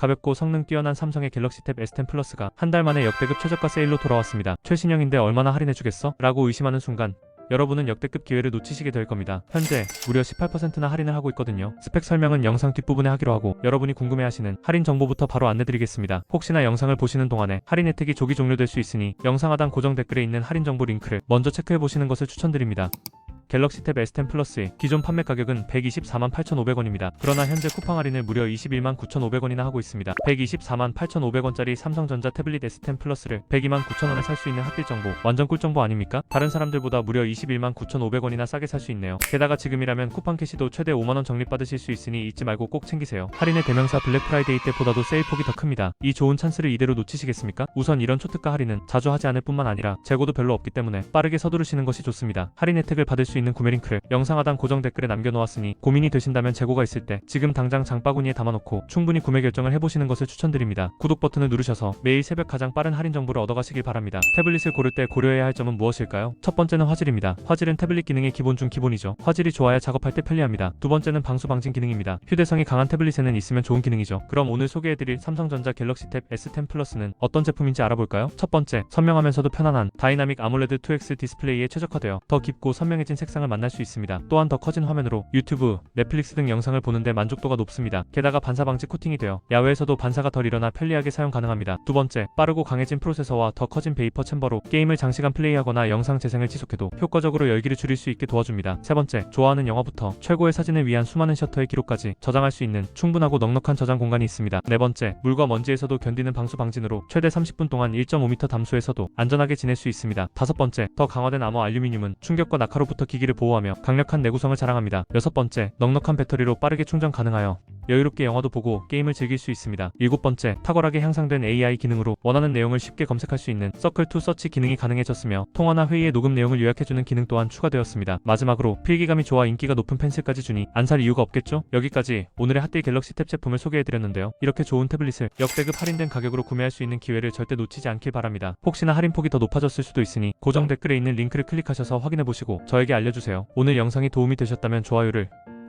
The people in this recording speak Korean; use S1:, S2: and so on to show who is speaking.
S1: 가볍고 성능 뛰어난 삼성의 갤럭시 탭 S10 플러스가 한 달 만에 역대급 최저가 세일로 돌아왔습니다. 최신형인데 얼마나 할인해주겠어? 라고 의심하는 순간 여러분은 역대급 기회를 놓치시게 될 겁니다. 현재 무려 18%나 할인을 하고 있거든요. 스펙 설명은 영상 뒷부분에 하기로 하고 여러분이 궁금해하시는 할인 정보부터 바로 안내드리겠습니다. 혹시나 영상을 보시는 동안에 할인 혜택이 조기 종료될 수 있으니 영상 하단 고정 댓글에 있는 할인 정보 링크를 먼저 체크해 보시는 것을 추천드립니다. 갤럭시 탭 S10 플러스의 기존 판매 가격은 124만 8,500원입니다. 그러나 현재 쿠팡 할인을 무려 21만 9,500원이나 하고 있습니다. 124만 8,500원짜리 삼성전자 태블릿 S10 플러스를 102만 9,000원에 살 수 있는 핫딜 정보 완전 꿀 정보 아닙니까? 다른 사람들보다 무려 21만 9,500원이나 싸게 살 수 있네요. 게다가 지금이라면 쿠팡 캐시도 최대 5만원 적립받으실 수 있으니 잊지 말고 꼭 챙기세요. 할인의 대명사 블랙 프라이데이 때보다도 세일 폭이 더 큽니다. 이 좋은 찬스를 이대로 놓치시겠습니까? 우선 이런 초특가 할인은 자주 하지 않을 뿐만 아니라 재고도 별로 없기 때문에 빠르게 서두르시는 것이 좋습니다. 할인 혜택을 받을 수 있는 구매 링크를 영상 하단 고정 댓글에 남겨놓았으니 고민이 되신다면 재고가 있을 때 지금 당장 장바구니에 담아놓고 충분히 구매 결정을 해보시는 것을 추천드립니다. 구독 버튼을 누르셔서 매일 새벽 가장 빠른 할인 정보를 얻어가시길 바랍니다. 태블릿을 고를 때 고려해야 할 점은 무엇일까요? 첫 번째는 화질입니다. 화질은 태블릿 기능의 기본 중 기본이죠. 화질이 좋아야 작업할 때 편리합니다. 두 번째는 방수 방진 기능입니다. 휴대성이 강한 태블릿에는 있으면 좋은 기능이죠. 그럼 오늘 소개해드릴 삼성전자 갤럭시 탭 S10 플러스는 어떤 제품인지 알아볼까요? 첫 번째, 선명하면서도 편안한 다이나믹 아몰레드 2X 디스플레이에 최적화되어 더 깊고 선명해진 색상 을 만날 수 있습니다. 또한 더 커진 화면으로 유튜브, 넷플릭스 등 영상을 보는데 만족도가 높습니다. 게다가 반사 방지 코팅이 되어 야외에서도 반사가 덜 일어나 편리하게 사용 가능합니다. 두 번째, 빠르고 강해진 프로세서와 더 커진 베이퍼 챔버로 게임을 장시간 플레이하거나 영상 재생을 지속해도 효과적으로 열기를 줄일 수 있게 도와줍니다. 세 번째, 좋아하는 영화부터 최고의 사진을 위한 수많은 셔터의 기록까지 저장할 수 있는 충분하고 넉넉한 저장 공간이 있습니다. 네 번째, 물과 먼지에서도 견디는 방수 방진으로 최대 30분 동안 1.5m 담수에서도 안전하게 지낼 수 있습니다. 다섯 번째, 더 강화된 암호 알루미늄은 충격과 낙하로부터 기기를 보호하며 강력한 내구성을 자랑합니다. 여섯 번째, 넉넉한 배터리로 빠르게 충전 가능하여 여유롭게 영화도 보고 게임을 즐길 수 있습니다. 일곱 번째, 탁월하게 향상된 AI 기능으로 원하는 내용을 쉽게 검색할 수 있는 서클 투 서치 기능이 가능해졌으며 통화나 회의의 녹음 내용을 요약해주는 기능 또한 추가되었습니다. 마지막으로 필기감이 좋아 인기가 높은 펜슬까지 주니 안 살 이유가 없겠죠? 여기까지 오늘의 핫딜 갤럭시 탭 제품을 소개해드렸는데요. 이렇게 좋은 태블릿을 역대급 할인된 가격으로 구매할 수 있는 기회를 절대 놓치지 않길 바랍니다. 혹시나 할인폭이 더 높아졌을 수도 있으니 고정 댓글에 있는 링크를 클릭하셔서 확인해보시고 저에게 알려주세요. 오늘 영상이 도움이 되셨다면 좋아요를